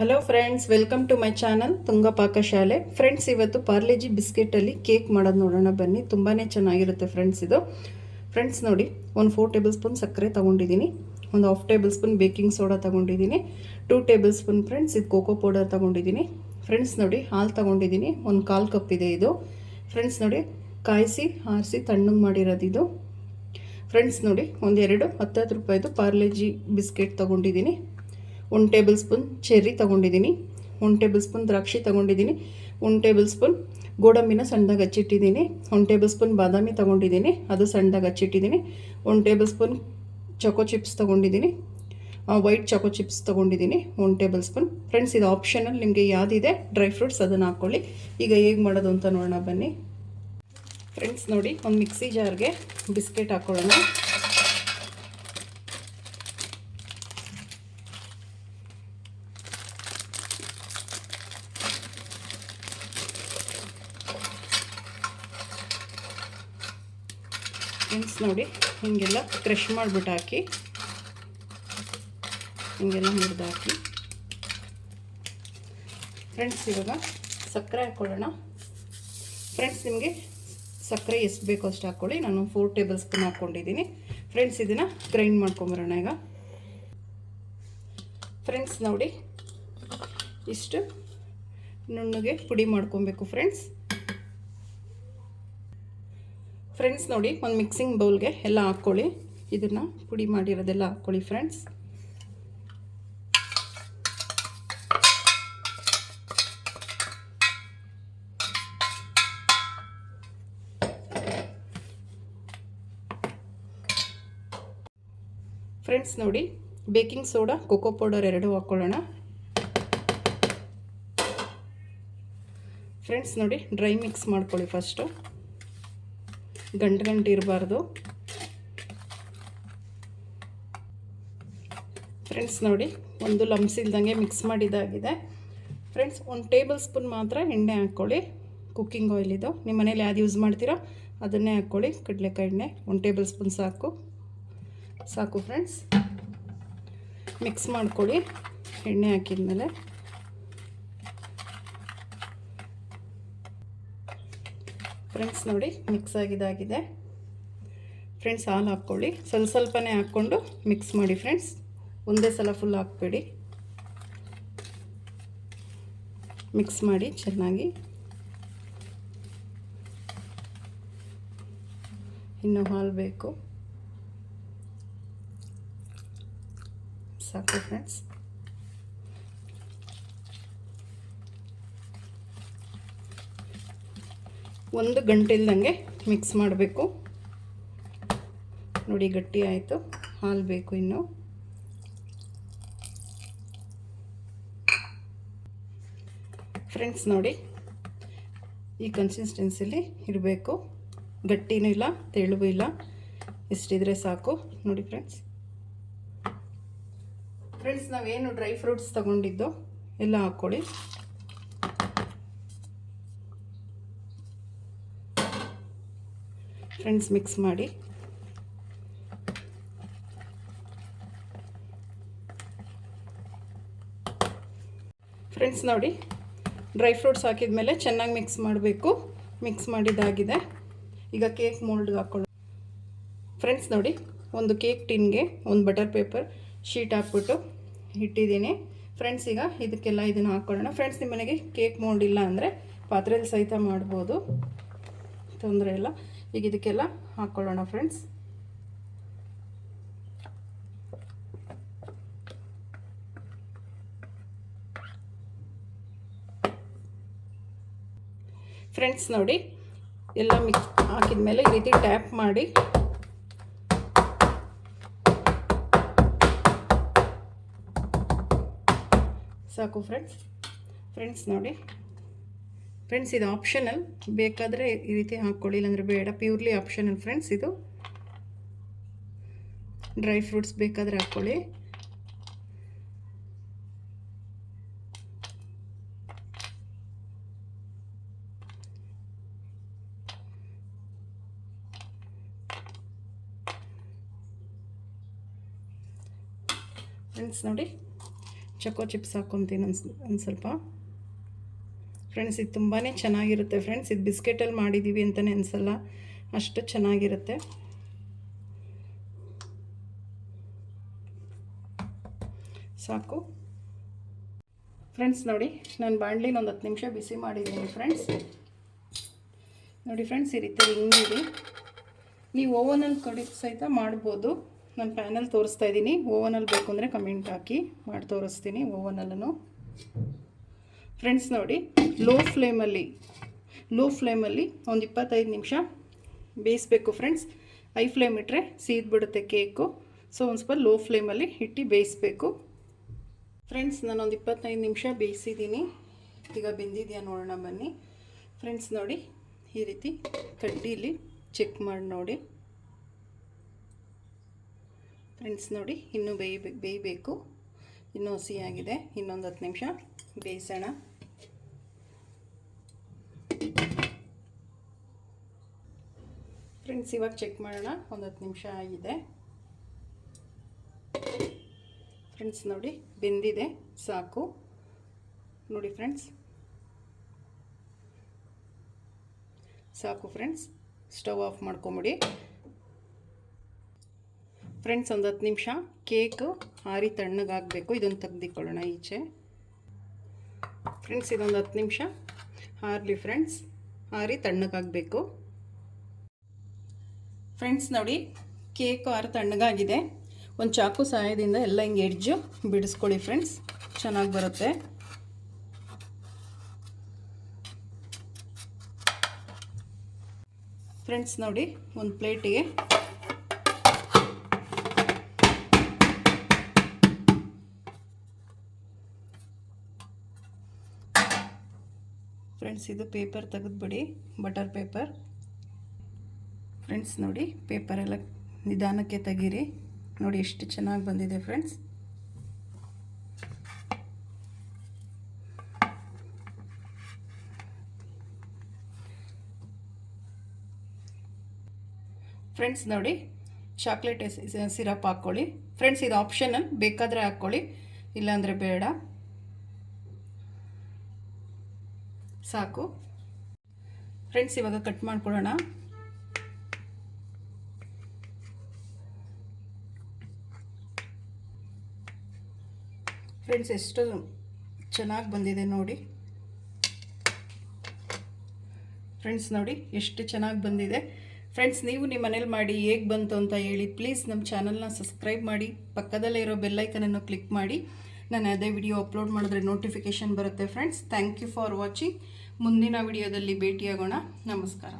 Hello friends welcome to my channel Tunga Pakashale friends ಇವತ್ತು Parle-G ಬಿಸ್ಕೆಟಲ್ಲಿ cake ಮಾಡೋದು ನೋಡೋಣ ಬನ್ನಿ. ತುಂಬಾ ಚೆನ್ನಾಗಿರುತ್ತೆ ಫ್ರೆಂಡ್ಸ್ ಇದು. ಫ್ರೆಂಡ್ಸ್ ನೋಡಿ, ಒಂದು ಫೋರ್ ಟೇಬಲ್ ಸ್ಪೂನ್ ಸಕ್ಕರೆ ತೊಗೊಂಡಿದ್ದೀನಿ. ಒಂದು half table spoon baking soda ತೊಗೊಂಡಿದ್ದೀನಿ. ಟೂ ಟೇಬಲ್ ಸ್ಪೂನ್ ಫ್ರೆಂಡ್ಸ್ ಇದು ಕೋಕೋ ಪೌಡರ್ ತೊಗೊಂಡಿದ್ದೀನಿ. ಫ್ರೆಂಡ್ಸ್ ನೋಡಿ, ಹಾಲು ತೊಗೊಂಡಿದ್ದೀನಿ. ಒಂದು ಕಾಲು ಕಪ್ ಇದೆ ಇದು. ಫ್ರೆಂಡ್ಸ್ ನೋಡಿ, ಕಾಯಿಸಿ, ಆರಿಸಿ, ತಣ್ಣಗೆ ಮಾಡಿರೋದು ಇದು. ಫ್ರೆಂಡ್ಸ್ ನೋಡಿ ಒಂದೆರಡು ಹತ್ತತ್ತು ರೂಪಾಯಿದು ಪಾರ್ಲೆಜಿ ಬಿಸ್ಕೆಟ್ ತೊಗೊಂಡಿದ್ದೀನಿ. ಒಂದು ಟೇಬಲ್ ಸ್ಪೂನ್ ಚೆರ್ರಿ ತೊಗೊಂಡಿದ್ದೀನಿ ಒನ್ ಟೇಬಲ್ ಸ್ಪೂನ್ ದ್ರಾಕ್ಷಿ ತೊಗೊಂಡಿದ್ದೀನಿ ಒನ್ ಟೇಬಲ್ ಸ್ಪೂನ್ ಗೋಡಂಬಿನ ಸಣ್ಣದಾಗ ಹಚ್ಚಿಟ್ಟಿದ್ದೀನಿ ಒನ್ ಟೇಬಲ್ ಸ್ಪೂನ್ ಬಾದಾಮಿ ತೊಗೊಂಡಿದ್ದೀನಿ, ಅದು ಸಣ್ಣದಾಗ ಹಚ್ಚಿಟ್ಟಿದ್ದೀನಿ one table spoon choco chips ತೊಗೊಂಡಿದ್ದೀನಿ ವೈಟ್ ಚಾಕೋ ಚಿಪ್ಸ್ ತೊಗೊಂಡಿದ್ದೀನಿ, ಒಂದು ಟೇಬಲ್ ಸ್ಪೂನ್. ಫ್ರೆಂಡ್ಸ್ ಇದು ಆಪ್ಷನಲ್ ನಿಮಗೆ ಯಾವುದಿದೆ ಡ್ರೈ ಫ್ರೂಟ್ಸ್ ಅದನ್ನು ಹಾಕ್ಕೊಳ್ಳಿ ಈಗ ಹೇಗೆ ಮಾಡೋದು ಅಂತ ನೋಡೋಣ ಬನ್ನಿ. ಫ್ರೆಂಡ್ಸ್ ನೋಡಿ, ಒಂದು ಮಿಕ್ಸಿ ಜಾರ್ಗೆ ಬಿಸ್ಕೆಟ್ ಹಾಕ್ಕೊಳ್ಳೋಣ ಫ್ರೆಂಡ್ಸ್ ನೋಡಿ ಹೀಗೆಲ್ಲ ಕ್ರಷ್ ಮಾಡಿಬಿಟ್ಟು ಹಾಕಿ. ಹೀಗೆಲ್ಲ ಮುರಿದಾಕಿ ಫ್ರೆಂಡ್ಸ್ ಇವಾಗ ಸಕ್ಕರೆ ಹಾಕ್ಕೊಳ್ಳೋಣ ಫ್ರೆಂಡ್ಸ್ ನಿಮಗೆ ಸಕ್ಕರೆ ಎಷ್ಟು ಬೇಕೋ ಅಷ್ಟು ಹಾಕ್ಕೊಳ್ಳಿ ನಾನು ಫೋರ್ ಟೇಬಲ್ ಸ್ಪೂನ್ ಹಾಕ್ಕೊಂಡಿದ್ದೀನಿ ಫ್ರೆಂಡ್ಸ್ ಇದನ್ನು ಗ್ರೈಂಡ್ ಮಾಡ್ಕೊಂಬರೋಣ ಈಗ. ಫ್ರೆಂಡ್ಸ್ ನೋಡಿ ಇಷ್ಟು ನುಣ್ಣಗೆ ಪುಡಿ ಮಾಡ್ಕೊಬೇಕು ಫ್ರೆಂಡ್ಸ್ ಫ್ರೆಂಡ್ಸ್ ನೋಡಿ, ಒಂದು ಮಿಕ್ಸಿಂಗ್ ಬೌಲ್ಗೆ ಎಲ್ಲ ಹಾಕ್ಕೊಳ್ಳಿ. ಇದನ್ನು ಪುಡಿ ಮಾಡಿರೋದೆಲ್ಲ ಹಾಕ್ಕೊಳ್ಳಿ ಫ್ರೆಂಡ್ಸ್ ಫ್ರೆಂಡ್ಸ್ ನೋಡಿ ಬೇಕಿಂಗ್ ಸೋಡಾ ಕೋಕೋ ಪೌಡರ್ ಎರಡು ಹಾಕ್ಕೊಳ್ಳೋಣ. ಫ್ರೆಂಡ್ಸ್ ನೋಡಿ ಡ್ರೈ ಮಿಕ್ಸ್ ಮಾಡ್ಕೊಳ್ಳಿ ಫಸ್ಟು ಗಂಟು ಗಂಟು ಇರಬಾರ್ದು. ಫ್ರೆಂಡ್ಸ್ ನೋಡಿ, ಒಂದು ಲಂಬ್ಸ್ ಇಲ್ದಂಗೆ ಮಿಕ್ಸ್ ಮಾಡಿದ್ದಾಗಿದೆ. ಫ್ರೆಂಡ್ಸ್ ಒಂದು ಟೇಬಲ್ ಸ್ಪೂನ್ ಮಾತ್ರ ಎಣ್ಣೆ ಹಾಕ್ಕೊಳ್ಳಿ. ಕುಕ್ಕಿಂಗ್ ಆಯಿಲ್ ಇದು. ನಿಮ್ಮ ಮನೇಲಿ ಯಾವ್ದು ಯೂಸ್ ಮಾಡ್ತೀರೋ ಅದನ್ನೇ ಹಾಕ್ಕೊಳ್ಳಿ. ಕಡಲೆಕಾಯಿ ಎಣ್ಣೆ, ಒಂದು ಟೇಬಲ್ ಸ್ಪೂನ್ ಸಾಕು. ಸಾಕು ಫ್ರೆಂಡ್ಸ್ ಮಿಕ್ಸ್ ಮಾಡ್ಕೊಳ್ಳಿ. ಎಣ್ಣೆ ಹಾಕಿದ್ಮೇಲೆ. ಫ್ರೆಂಡ್ಸ್ ನೋಡಿ ಮಿಕ್ಸ್ ಆಗಿದಾಗಿದೆ ಫ್ರೆಂಡ್ಸ್ ಹಾಲು ಹಾಕ್ಕೊಳ್ಳಿ. ಸ್ವಲ್ಪ ಸ್ವಲ್ಪನೇ ಹಾಕ್ಕೊಂಡು ಮಿಕ್ಸ್ ಮಾಡಿ ಫ್ರೆಂಡ್ಸ್. ಒಂದೇ ಸಲ ಫುಲ್ ಹಾಕ್ಬೇಡಿ. ಮಿಕ್ಸ್ ಮಾಡಿ ಚೆನ್ನಾಗಿ. ಇನ್ನು ಹಾಲು ಬೇಕು. ಸಾಕು ಫ್ರೆಂಡ್ಸ್. ಒಂದು ಗಂಟೆ ಇಲ್ದಂಗೆ ಮಿಕ್ಸ್ ಮಾಡಬೇಕು. ನೋಡಿ, ಗಟ್ಟಿ ಆಯಿತು. ಹಾಲು ಬೇಕು ಇನ್ನು. ಫ್ರೆಂಡ್ಸ್, ನೋಡಿ, ಈ ಕನ್ಸಿಸ್ಟೆನ್ಸಿಲಿ ಇರಬೇಕು. ಗಟ್ಟಿನೂ ಇಲ್ಲ, ತೆಳುವೂ ಇಲ್ಲ. ಇಷ್ಟಿದ್ರೆ ಸಾಕು. ನೋಡಿ, ಫ್ರೆಂಡ್ಸ್. ಫ್ರೆಂಡ್ಸ್, ನಾವೇನು ಡ್ರೈ ಫ್ರೂಟ್ಸ್ ತಗೊಂಡಿದ್ದು ಎಲ್ಲ ಹಾಕ್ಕೊಳ್ಳಿ. ಫ್ರೆಂಡ್ಸ್ ಮಿಕ್ಸ್ ಮಾಡಿ. ಫ್ರೆಂಡ್ಸ್ ನೋಡಿ ಡ್ರೈ ಫ್ರೂಟ್ಸ್ ಹಾಕಿದ ಮೇಲೆ ಚೆನ್ನಾಗಿ ಮಿಕ್ಸ್ ಮಾಡಬೇಕು. ಮಿಕ್ಸ್ ಮಾಡಿದ್ದಾಗಿದೆ ಈಗ ಕೇಕ್ ಮೋಲ್ಡ್ಗೆ ಹಾಕ್ಕೊಳ್ಳಿ ಫ್ರೆಂಡ್ಸ್ ನೋಡಿ, ಒಂದು ಕೇಕ್ ಟಿನ್ಗೆ ಒಂದು ಬಟರ್ ಪೇಪರ್ ಶೀಟ್ ಹಾಕ್ಬಿಟ್ಟು ಇಟ್ಟಿದ್ದೀನಿ. ಫ್ರೆಂಡ್ಸ್ ಈಗ ಇದಕ್ಕೆಲ್ಲ ಇದನ್ನು ಹಾಕ್ಕೊಳ್ಳೋಣ ಫ್ರೆಂಡ್ಸ್ ನಿಮ್ಮ ಮನೆಗೆ ಕೇಕ್ ಮೋಲ್ಡ್ ಇಲ್ಲ ಅಂದರೆ ಪಾತ್ರೆಯಲ್ಲಿ ಸಹಿತ ಮಾಡ್ಬೋದು. ತೊಂದರೆ ಇಲ್ಲ. ಈಗ ಇದಕ್ಕೆಲ್ಲ ಹಾಕ್ಕೊಳ್ಳೋಣ ಫ್ರೆಂಡ್ಸ್ ಫ್ರೆಂಡ್ಸ್ ನೋಡಿ, ಎಲ್ಲ ಮಿಕ್ಸ್ ಹಾಕಿದ ಮೇಲೆ ಈ ರೀತಿ ಟ್ಯಾಪ್ ಮಾಡಿ. ಸಾಕು ಫ್ರೆಂಡ್ಸ್ ಫ್ರೆಂಡ್ಸ್ ನೋಡಿ. ಫ್ರೆಂಡ್ಸ್ ಇದು ಆಪ್ಷನಲ್ ಬೇಕಾದರೆ ಈ ರೀತಿ ಹಾಕ್ಕೊಳ್ಳಿ, ಇಲ್ಲಾಂದರೆ ಬೇಡ. ಪ್ಯೂರ್ಲಿ ಆಪ್ಷನಲ್ ಫ್ರೆಂಡ್ಸ್ ಇದು ಡ್ರೈ ಫ್ರೂಟ್ಸ್ ಬೇಕಾದರೆ ಹಾಕ್ಕೊಳ್ಳಿ. ಫ್ರೆಂಡ್ಸ್ ನೋಡಿ ಚಕೋ ಚಿಪ್ಸ್ ಹಾಕ್ಕೊತೀನಿ ಒಂದು ಒಂದು ಸ್ವಲ್ಪ. ಫ್ರೆಂಡ್ಸ್, ಇದು ತುಂಬಾ ಚೆನ್ನಾಗಿರುತ್ತೆ ಫ್ರೆಂಡ್ಸ್. ಇದು ಬಿಸ್ಕೆಟಲ್ಲಿ ಮಾಡಿದ್ದೀವಿ ಅಂತಲೇ ಅನಿಸಲ್ಲ ಅಷ್ಟು ಚೆನ್ನಾಗಿರುತ್ತೆ. ಸಾಕು. ಫ್ರೆಂಡ್ಸ್, ನೋಡಿ, ನಾನು ಬಾಣಲಿನ ಒಂದು ಹತ್ತು ನಿಮಿಷ ಬಿಸಿ ಮಾಡಿದ್ದೀನಿ ಫ್ರೆಂಡ್ಸ್. ನೋಡಿ ಫ್ರೆಂಡ್ಸ್, ಈ ರೀತಿ ಹಿಂಗಿರಿ ನೀವು ಓವನಲ್ಲಿ ಕಡಿ ಸಹಿತ ಮಾಡ್ಬೋದು. ನಾನು ಪ್ಯಾನಲ್ಲಿ ತೋರಿಸ್ತಾ ಇದ್ದೀನಿ. ಓವನಲ್ಲಿ ಬೇಕು ಅಂದರೆ ಕಮೆಂಟ್ ಹಾಕಿ. ಮಾಡಿ ತೋರಿಸ್ತೀನಿ ಓವನಲ್ಲೂ ಫ್ರೆಂಡ್ಸ್ ನೋಡಿ ಲೋ ಫ್ಲೇಮಲ್ಲಿ ಲೋ ಫ್ಲೇಮಲ್ಲಿ ಒಂದು ಇಪ್ಪತ್ತೈದು ನಿಮಿಷ ಬೇಯಿಸ್ಬೇಕು ಫ್ರೆಂಡ್ಸ್ ಐ ಫ್ಲೇಮ್ ಇಟ್ಟರೆ ಸೀದ್ಬಿಡುತ್ತೆ ಕೇಕು ಸೊ ಒಂದು ಸ್ವಲ್ಪ ಲೋ ಫ್ಲೇಮಲ್ಲಿ ಇಟ್ಟು ಬೇಯಿಸ್ಬೇಕು ಫ್ರೆಂಡ್ಸ್ ನಾನೊಂದು ಇಪ್ಪತ್ತೈದು ನಿಮಿಷ ಬೇಯಿಸಿದ್ದೀನಿ ಈಗ ಬೆಂದಿದೆಯಾ ನೋಡೋಣ ಬನ್ನಿ ಫ್ರೆಂಡ್ಸ್ ನೋಡಿ ಈ ರೀತಿ ಕಡ್ಡಿಲಿ ಚೆಕ್ ಮಾಡಿ ನೋಡಿ ಫ್ರೆಂಡ್ಸ್ ನೋಡಿ ಇನ್ನೂ ಬೇಯಬೇಕು ಬೇಯಬೇಕು ಇನ್ನೂ ಹಸಿಯಾಗಿದೆ ಇನ್ನೊಂದು ಹತ್ತು ನಿಮಿಷ ಬೇಯಿಸೋಣ ಫ್ರೆಂಡ್ಸ್, ಇವಾಗ ಚೆಕ್ ಮಾಡೋಣ. ಒಂದು ಹತ್ತು ನಿಮಿಷ ಆಗಿದೆ. ಫ್ರೆಂಡ್ಸ್, ನೋಡಿ, ಬೆಂದಿದೆ, ಸಾಕು. ನೋಡಿ, ಫ್ರೆಂಡ್ಸ್. ಸಾಕು, ಫ್ರೆಂಡ್ಸ್. ಸ್ಟವ್ ಆಫ್ ಮಾಡ್ಕೊಂಬಿಡಿ. ಫ್ರೆಂಡ್ಸ್, ಒಂದು ಹತ್ತು ನಿಮಿಷ. ಕೇಕು ಆರಿ ತಣ್ಣಗಾಗಬೇಕು ಇದನ್ನು ತೆಗೆದುಕೊಳ್ಳೋಣ ಈಚೆ. ಫ್ರೆಂಡ್ಸ್, ಇದೊಂದು ಹತ್ತು ನಿಮಿಷ. ಆರಲಿ ಫ್ರೆಂಡ್ಸ್. ಆರಿ ತಣ್ಣಗಾಗಬೇಕು ಫ್ರೆಂಡ್ಸ್ ನೋಡಿ, ಕೇಕು ಆರು ತಣ್ಣಗಾಗಿದೆ. ಒಂದು ಚಾಕು ಸಹಾಯದಿಂದ ಎಲ್ಲ ಹಿಂಗೆ ಎಡ್ಜು ಬಿಡಿಸ್ಕೊಳ್ಳಿ ಫ್ರೆಂಡ್ಸ್ ಚೆನ್ನಾಗಿ ಬರುತ್ತೆ. ಫ್ರೆಂಡ್ಸ್ ನೋಡಿ, ಒಂದು ಪ್ಲೇಟಿಗೆ ಫ್ರೆಂಡ್ಸ್ ಇದು ಪೇಪರ್ ತೆಗೆದುಬಿಡಿ ಬಟರ್ ಪೇಪರ್ ಫ್ರೆಂಡ್ಸ್ ನೋಡಿ ಪೇಪರೆಲ್ಲ ನಿಧಾನಕ್ಕೆ ತೆಗೀರಿ. ನೋಡಿ ಎಷ್ಟು ಚೆನ್ನಾಗಿ ಬಂದಿದೆ ಫ್ರೆಂಡ್ಸ್. ಫ್ರೆಂಡ್ಸ್ ನೋಡಿ ಚಾಕ್ಲೇಟ್ ಸಿರಪ್ ಹಾಕ್ಕೊಳ್ಳಿ. ಫ್ರೆಂಡ್ಸ್, ಇದು ಆಪ್ಷನಲ್ ಬೇಕಾದರೆ ಹಾಕ್ಕೊಳ್ಳಿ, ಇಲ್ಲಾಂದರೆ ಬೇಡ. ಸಾಕು. ಫ್ರೆಂಡ್ಸ್, ಇವಾಗ ಕಟ್ ಮಾಡ್ಕೊಳ್ಳೋಣ. ಫ್ರೆಂಡ್ಸ್ ಎಷ್ಟು ಚೆನ್ನಾಗಿ ಬಂದಿದೆ ನೋಡಿ. ಫ್ರೆಂಡ್ಸ್ ನೋಡಿ, ಎಷ್ಟು ಚೆನ್ನಾಗಿ ಬಂದಿದೆ. ಫ್ರೆಂಡ್ಸ್ ನೀವು ನಿಮ್ಮ ಮನೇಲಿ ಮಾಡಿ ಹೇಗೆ ಬಂತು ಅಂತ ಹೇಳಿ ಪ್ಲೀಸ್ ನಮ್ಮ ಚಾನಲ್ನ ಸಬ್ಸ್ಕ್ರೈಬ್ ಮಾಡಿ, ಪಕ್ಕದಲ್ಲೇ ಇರೋ ಬೆಲ್ಲೈಕನನ್ನು ಕ್ಲಿಕ್ ಮಾಡಿ. ನಾನು ಅದೇ ವಿಡಿಯೋ ಅಪ್ಲೋಡ್ ಮಾಡಿದ್ರೆ ನೋಟಿಫಿಕೇಷನ್ ಬರುತ್ತೆ. Friends thank you for watching ಮುಂದಿನ ವಿಡಿಯೋದಲ್ಲಿ ಭೇಟಿಯಾಗೋಣ. ನಮಸ್ಕಾರ.